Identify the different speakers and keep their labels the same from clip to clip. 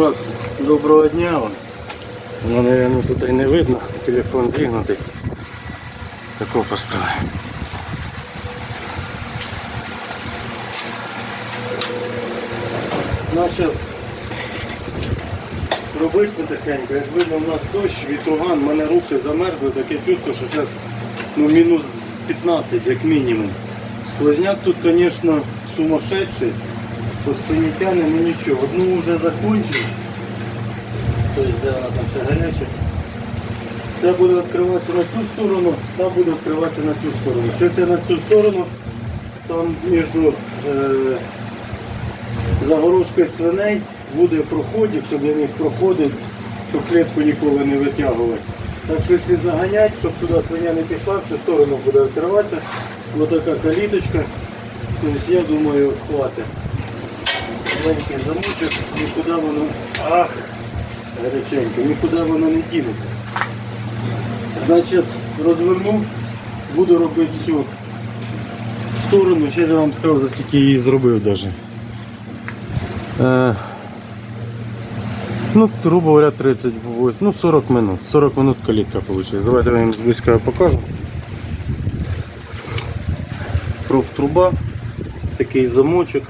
Speaker 1: братці, доброго дня вам. Ну, наверное, тут і не видно, телефон зігнутий. Тако поставив. Начав робити потихеньку. Як видно, у нас дощ, вітуган, в мене руки замерзли, таке чувство, що зараз ну, мінус 15 як мінімум. Сквозняк тут, звісно, сумасшедший. По спині тяне, ну нічого. Одну вже закончив. Тобто, де вона там ще гаряча. Це буде відкриватися на цю сторону, та буде відкриватися на цю сторону. Що це на цю сторону, там між е, загорожкою свиней буде проходик, щоб я міг проходити, щоб клітку ніколи не витягувати. Так що якщо заганяти, щоб туди свиня не пішла, в цю сторону буде відкриватися. Ось така каліточка. Тобто я думаю, хватить. Маленький замочок, нікуди воно. Ах! Гаряченько, нікуди воно не дінеться. Значить, розверну, буду робити всю сторону. Ще я вам скажу, за скільки її зробив навіть. Е, ну, грубо говоря, 38, ну 40 минут. 40 минут калітка вийшла. Давайте я вам близько покажу. Профтруба, такий замочок.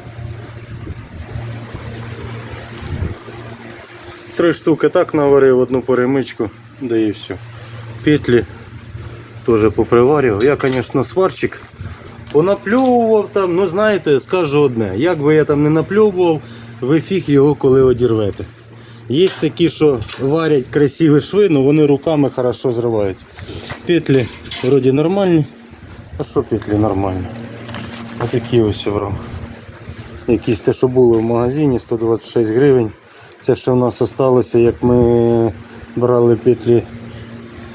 Speaker 1: Три штуки так наварив, одну перемичку, да і все. Петлі теж поприварював. Я, звісно, сварщик. Понапльовував там, ну знаєте, скажу одне. Як би я там не напльовував, ви фіг його коли одірвете. Є такі, що варять красиві шви, але вони руками хорошо зриваються. Петлі вроді нормальні. А що петлі нормальні? Отакі ось я. Якісь те, що були в магазині, 126 гривень. Це що в нас залишилося, як ми брали петлі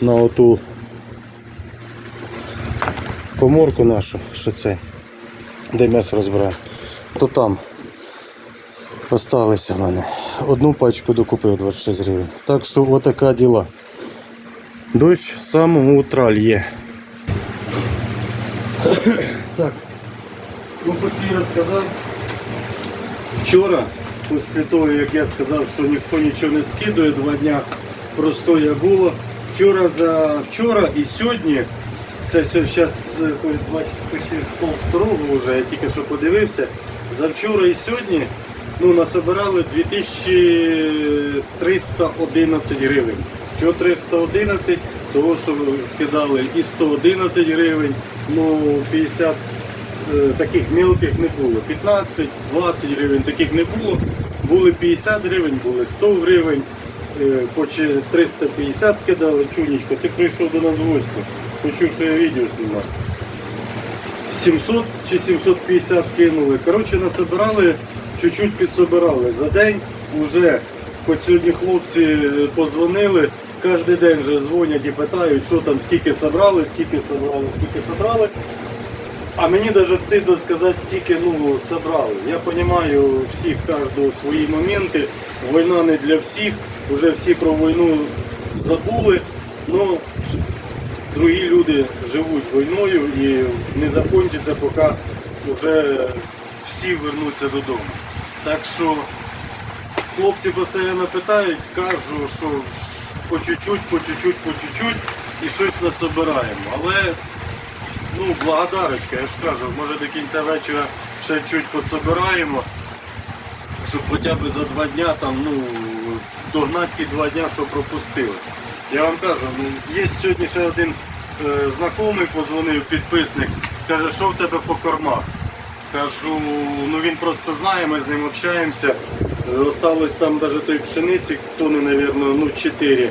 Speaker 1: на оту коморку нашу, що це, де м'ясо розбираємо, то там залишилися в мене. Одну пачку докупив 26 гривень. Так що отака діла. Дощ з самого утра лє. Так, ну по цій розказав. Вчора, після того, як я сказав, що ніхто нічого не скидує, два дня простоя було. Вчора за вчора і сьогодні, це зараз бачите, пол второго вже, я тільки що подивився. За вчора і сьогодні ну, насобирали 2311 гривень. Чого 311? Того, що скидали і 111 гривень, ну 50 е, таких мелких не було. 15, 20 гривень таких не було. Були 50 гривень, були 100 гривень, е, по 350 кидали. Чунечко, ти прийшов до нас в гості, почув, що я відео знімаю. 700 чи 750 кинули. Коротше, насобирали, чуть-чуть підсобирали. За день вже, хоч сьогодні хлопці е, позвонили, кожен день вже дзвонять і питають, що там, скільки собрали, скільки собрали, скільки собрали. А мені навіть стидно сказати, скільки ну, собрали. Я розумію, всіх кожного свої моменти. Війна не для всіх. Вже всі про війну забули. Ну, другі люди живуть війною і не закінчиться, поки вже всі вернуться додому. Так що хлопці постійно питають, кажу, що по чуть-чуть, по чуть-чуть, по чуть-чуть і щось насобираємо. Але ну, благодарочка, я ж кажу, може до кінця вечора ще чуть подсобираємо, щоб хоча б за два дня там, ну, догнати ті два дня, що пропустили. Я вам кажу, ну, є сьогодні ще один е, знайомий позвонив, підписник, каже, що в тебе по кормах. Кажу, ну він просто знає, ми з ним общаємося. Осталось там навіть той пшениці, тони, мабуть, ну 4.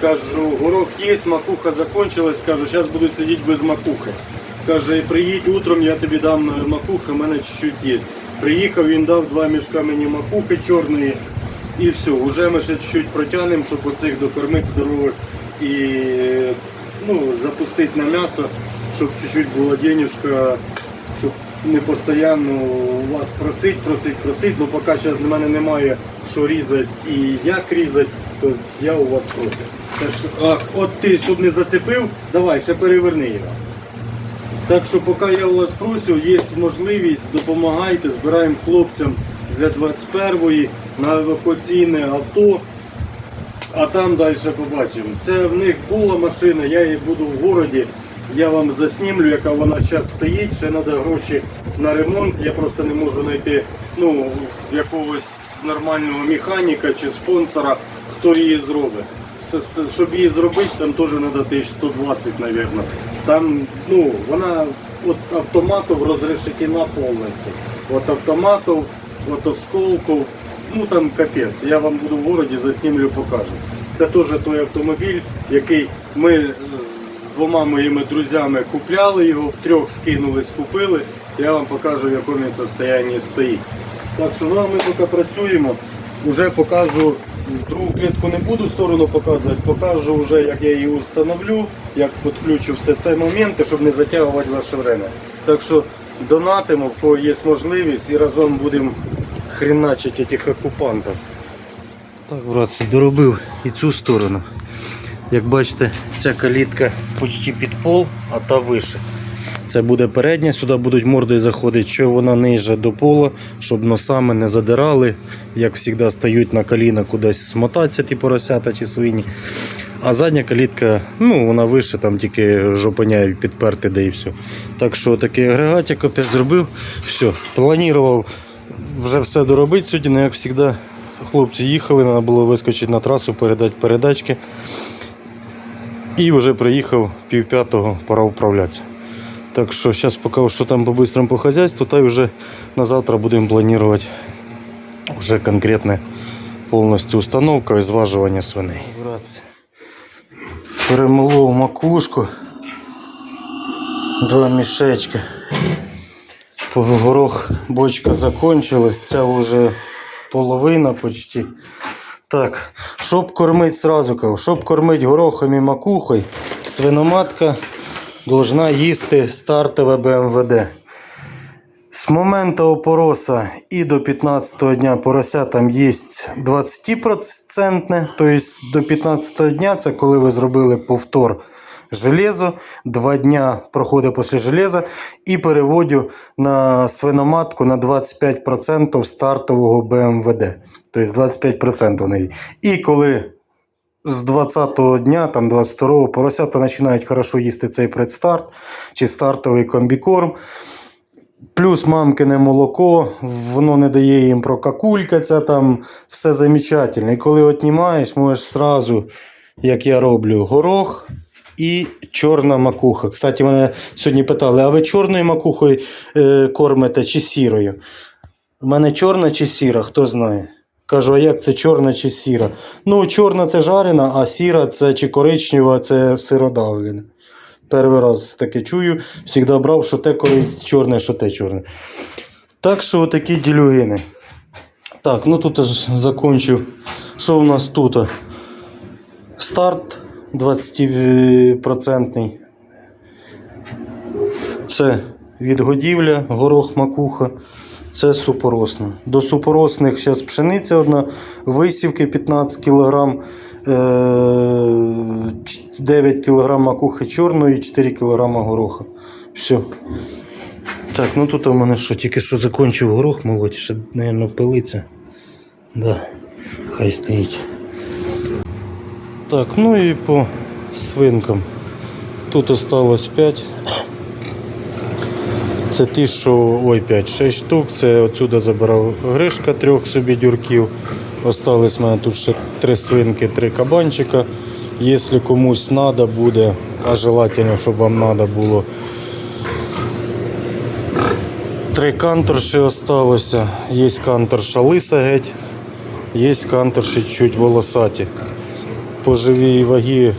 Speaker 1: Кажу, горох є, макуха закончилась, кажу, зараз будуть сидіти без макухи. Каже, приїдь утром, я тобі дам е, макухи, в мене чуть-чуть є. Приїхав, він дав два мішка мені макухи чорної. І все, вже ми ще чуть-чуть протягнемо, щоб оцих докормити здорових і ну, запустити на м'ясо, щоб чуть-чуть була денежка, щоб не постійно вас просить, просить, просить. Ну поки зараз в мене немає що різати і як різати, то я у вас проти. Так що, ах, от ти, щоб не зацепив, давай, ще переверни його. Так що поки я у вас просю, є можливість, допомагайте, збираємо хлопцям для 21-ї. на евакуаційне авто, а там далі побачимо. Це в них була машина, я її буду в городі. Я вам заснімлю, яка вона зараз стоїть. Ще треба гроші на ремонт. Я просто не можу знайти ну, якогось нормального механіка чи спонсора, хто її зробить. Щоб її зробити, там теж треба 1120, мабуть. Там, ну, вона от автоматів розрешетена повністю. От автоматів, от осколків, ну там капець. Я вам буду в городі заснімлю, покажу. Це теж той автомобіль, який ми з двома моїми друзями купляли його, втрьох скинулись, купили. Я вам покажу, в якому він стані стоїть. Так що ну, ми поки працюємо. Вже покажу, другу клітку не буду сторону показувати, покажу вже, як я її встановлю, як підключу все це моменти, щоб не затягувати ваше время. Так що донатимо, в кого є можливість, і разом будемо хреначити цих окупантів. Так, братці, доробив і цю сторону. Як бачите, ця калітка почти під пол, а та вище. Це буде передня, сюди будуть мордою заходити, що вона ниже до пола, щоб носами не задирали, як завжди стають на коліна кудись смотатися, ті поросята чи свині. А задня калітка, ну вона вище, там тільки жопаня підперти, де і все. Так що такий агрегатик опять зробив. Все, планував вже все доробити сьогодні, але як завжди хлопці їхали, треба було вискочити на трасу, передати передачки. І вже приїхав пів п'ятого, пора вправлятися. Так що зараз поки що там по быстрому по хазяйству, та й вже на завтра будемо планувати вже конкретне повністю установка і зважування свиней. Перемолов макушку, два мішечка. Горох бочка закончилась, ця вже половина почти. Так, щоб кормити сразу щоб кормити горохом і макухою, свиноматка должна їсти стартове БМВД. З моменту опороса і до 15 дня поросятам є 20%, тобто до 15 дня це коли ви зробили повтор железо, 2 дня проходить після железа і переводю на свиноматку на 25% стартового БМВД. Тобто 25% в неї. І коли з 20-го дня, там 22-го, поросята починають хорошо їсти цей предстарт чи стартовий комбікорм. Плюс мамкине молоко, воно не дає їм прокакулькатися, там все замечательно. І коли отнімаєш, можеш сразу, як я роблю, горох і чорна макуха. Кстати, мене сьогодні питали, а ви чорною макухою е, кормите чи сірою? У мене чорна чи сіра, хто знає. Кажу, а як це чорна чи сіра? Ну, чорна це жарена, а сіра це чи коричнева, це сиродавлена. Перший раз таке чую, завжди брав, що те коли чорне, що те чорне. Так що такі ділюгини. Так, ну тут ж закончив. Що у нас тут? Старт 20%. Це відгодівля, горох макуха. Це супоросна. До супоросних зараз пшениця одна, висівки 15 кг, 9 кг макухи чорної, 4 кг гороха. Все. Так, ну тут у мене що, тільки що закінчив горох молоть, ще, мабуть, пилиться. Да, хай стоїть. Так, ну і по свинкам. Тут осталось 5. Це ті, що ой, 5-6 штук. Це отсюди забирав Гришка трьох собі дюрків. Остались в мене тут ще три свинки, три кабанчика. Якщо комусь треба буде, а желательно, щоб вам треба було. Три канторші осталося. Є канторша лиса геть, є канторші чуть волосаті. По живій вагі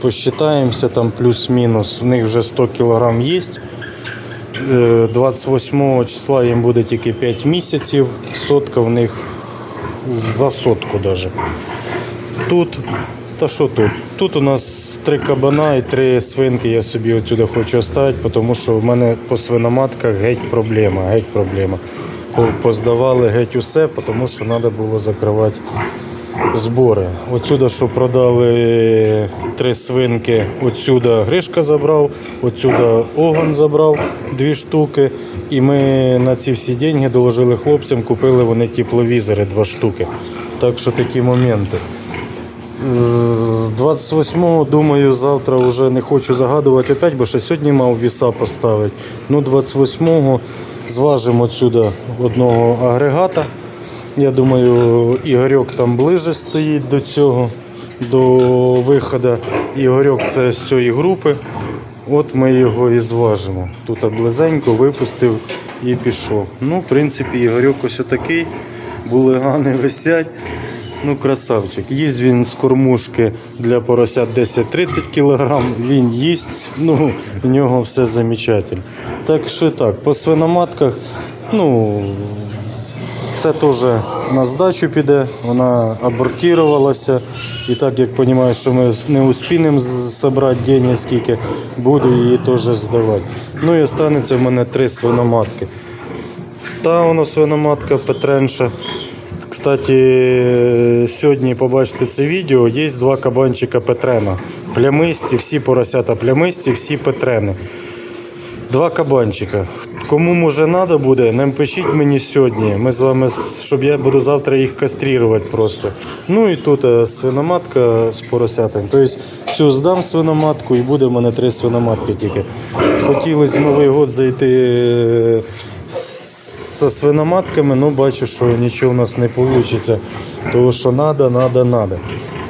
Speaker 1: посчитаємося, там плюс-мінус. У них вже 100 кг є. Е, 28 числа їм буде тільки 5 місяців, сотка в них за сотку даже. Тут, та що тут? Тут у нас три кабана і три свинки я собі отсюди хочу оставити, тому що в мене по свиноматках геть проблема, геть проблема. Поздавали геть усе, тому що треба було закривати збори. Отсюда, що продали три свинки, отсюда Гришка забрав, отсюда Оган забрав дві штуки. І ми на ці всі деньги доложили хлопцям, купили вони тепловізори два штуки. Так що такі моменти. З 28-го, думаю, завтра вже не хочу загадувати опять, бо ще сьогодні мав віса поставити. Ну, 28-го зважимо отсюда одного агрегата. Я думаю, Ігорьок там ближе стоїть до цього, до виходу. Ігорьок це з цієї групи. От ми його і зважимо. Тут близенько випустив і пішов. Ну, в принципі, Ігорьок ось отакий. Булигани висять. Ну, красавчик. Їсть він з кормушки для поросят 10-30 кг. Він їсть, ну, в нього все замечательно. Так що так, по свиноматках, ну, це теж на здачу піде, вона абортувалася. І так як розумію, що ми не успінемо зібрати деньги, скільки буду її теж здавати. Ну і останеться в мене три свиноматки. Та воно свиноматка Петренша. Кстати, сьогодні побачите це відео. Є два кабанчика Петрена. Плямисті, всі поросята плямисті, всі Петрени. Два кабанчика. Кому може треба буде, не пишіть мені сьогодні. Ми з вами, щоб я буду завтра їх кастрірувати просто. Ну і тут е, свиноматка з поросятами. Тобто цю здам свиноматку і буде в мене три свиноматки тільки. Хотілося в Новий год зайти зі свиноматками, ну бачу, що нічого в нас не вийде. Тому що треба, треба, треба.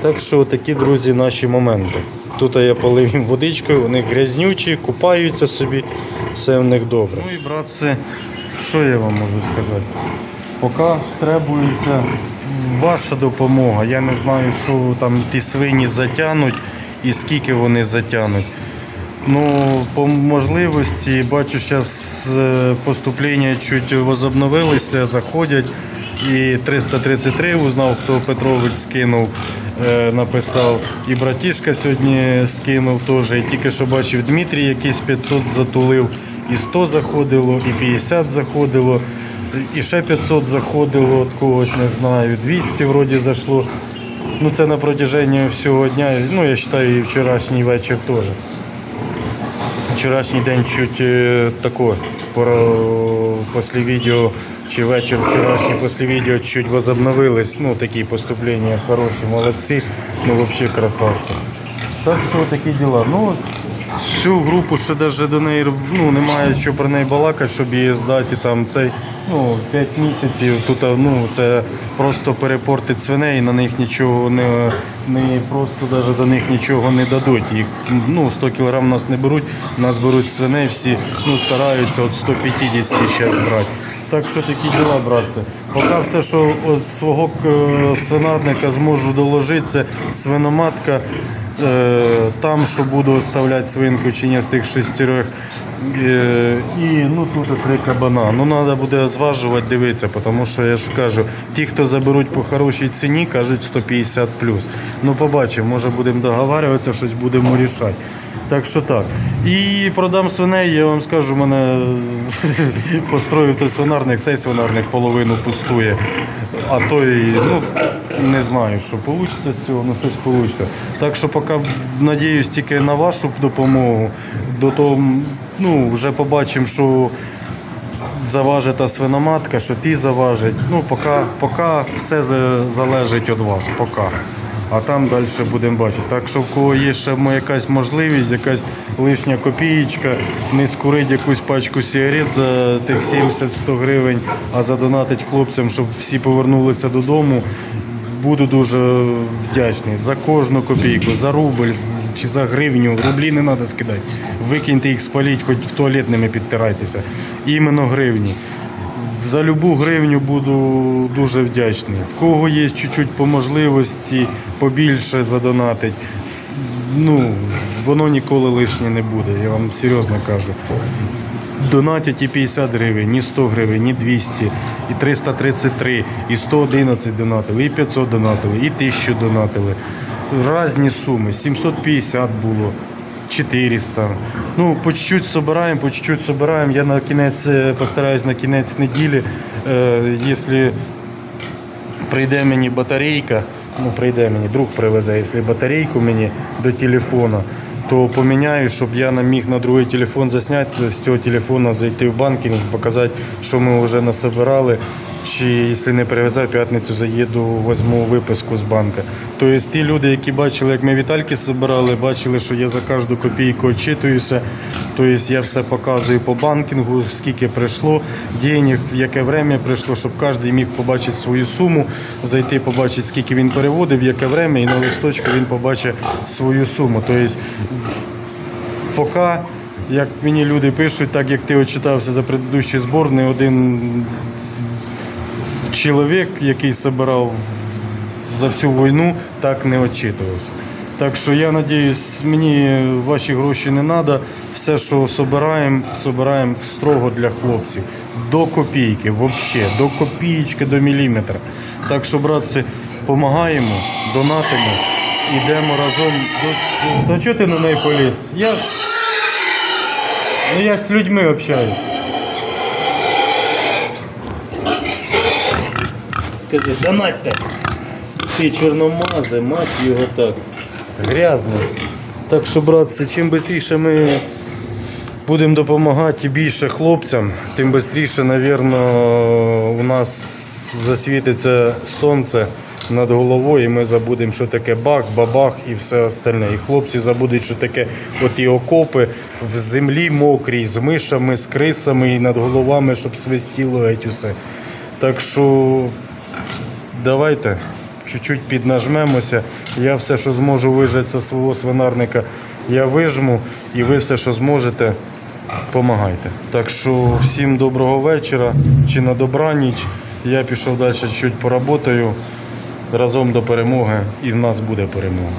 Speaker 1: Так що такі, друзі, наші моменти. Тут я полив їм водичкою, вони грязнючі, купаються собі, все в них добре. Ну і братці, що я вам можу сказати? Поки требується ваша допомога. Я не знаю, що там ті свині затягнуть і скільки вони затягнуть. Ну, по можливості, бачу, зараз поступлення чуть возобновилися, заходять. І 333 узнав, хто Петрович скинув, е, написав. І братішка сьогодні скинув теж. І тільки що бачив Дмитрій, якийсь 500 затулив, і 100 заходило, і 50 заходило, і ще 500 заходило, от когось не знаю. 200 вроді зайшло. Ну це на протяженні всього дня. Ну, я вважаю, і вчорашній вечір теж. Вчорашній день чуть е, тако, після відео, чи вечір вчорашній після відео чуть возобновились. Ну, такі поступлення хороші, молодці, ну взагалі красавці. Так що такі діла. Ну, цю групу ще навіть до неї ну, немає що про неї балакати, щоб її здати там цей. Ну, 5 місяців тут ну, це просто перепортить свиней, на них нічого не, не просто навіть за них нічого не дадуть. Їх ну, 100 кг нас не беруть, нас беруть свиней всі, ну, стараються от 150 зараз брати. Так що такі діла, братці. Поки все, що від свого е, свинарника зможу доложити, це свиноматка. Е, Там, що буду оставляти свинку чи з тих шестерих. Е, І ну, тут три кабана. Ну, треба буде зважувати, дивитися, тому що я ж кажу, ті, хто заберуть по хорошій ціні, кажуть 150 Ну, побачимо, може будемо договарюватися, щось будемо рішати. Так що так. І продам свиней, я вам скажу, мене построїв той свинарник, цей свинарник половину пустує. А той, ну, не знаю, що вийде з цього, ну щось вийде. Так що поки надіюсь тільки на вашу допомогу. До того, ну, вже побачимо, що заважить та свиноматка, що ті заважить. Ну, поки, поки все залежить від вас. Поки. А там далі будемо бачити. Так що в кого є ще якась можливість, якась лишня копієчка, не скурить якусь пачку сигарет за тих 70-100 гривень, а задонатить хлопцям, щоб всі повернулися додому. Буду дуже вдячний за кожну копійку, за рубль чи за гривню. Рублі не треба скидати. Викиньте їх, спаліть, хоч в туалет ними підтирайтеся. Іменно гривні. За любу гривню буду дуже вдячний. Кого є чуть-чуть по можливості, побільше задонатить. Ну, воно ніколи лишнє не буде, я вам серйозно кажу. Донатять і 50 гривень, і 100 гривень, і 200, і 333, і 111 донатили, і 500 донатили, і 1000 донатили. Разні суми. 750 було. 400. Ну, по чуть-чуть собираємо, по чуть-чуть собираємо. Я на кінець е, постараюсь на кінець неділі, е, якщо прийде мені батарейка,
Speaker 2: ну, прийде мені, друг привезе, якщо батарейку мені до телефона, то поміняю, щоб я не міг на другий телефон засняти, з цього телефона зайти в банкінг, показати, що ми вже насобирали. Чи якщо не привезе, п'ятницю заїду, візьму виписку з банка. Тобто ті люди, які бачили, як ми Вітальки збирали, бачили, що я за кожну копійку відчитуюся. Тобто я все показую по банкінгу, скільки прийшло, денег, в яке время прийшло, щоб кожен міг побачити свою суму, зайти, побачити, скільки він переводив, в яке время, і на листочку він побачить свою суму. Тобто, поки, як мені люди пишуть, так як ти очитався за предыдущий збор, не один чоловік, який збирав за всю війну, так не відчитувався. Так що я надіюсь, мені ваші гроші не треба. Все, що собираємо, собираємо строго для хлопців. До копійки, взагалі, до копійки, до міліметра. Так що, братці, допомагаємо, донатимо, йдемо разом до. Та чого ти на неї поліз? Я ж. Ну я з людьми общаюсь. Скажи, донатьте. Ти чорномази, мать його так. Грязно. Так що, братці, чим швидше ми будемо допомагати більше хлопцям, тим швидше, мабуть, у нас засвітиться сонце над головою, і ми забудемо, що таке бах, бабах і все остальне. І хлопці забудуть, що таке оті окопи в землі мокрій, з мишами, з крисами і над головами, щоб свистіло геть усе. Так що давайте чуть-чуть піднажмемося. Я все, що зможу вижати зі свого свинарника, я вижму, і ви все, що зможете, помагайте. Так що всім доброго вечора чи на добраніч. Я пішов далі чуть поработаю разом до перемоги, і в нас буде перемога.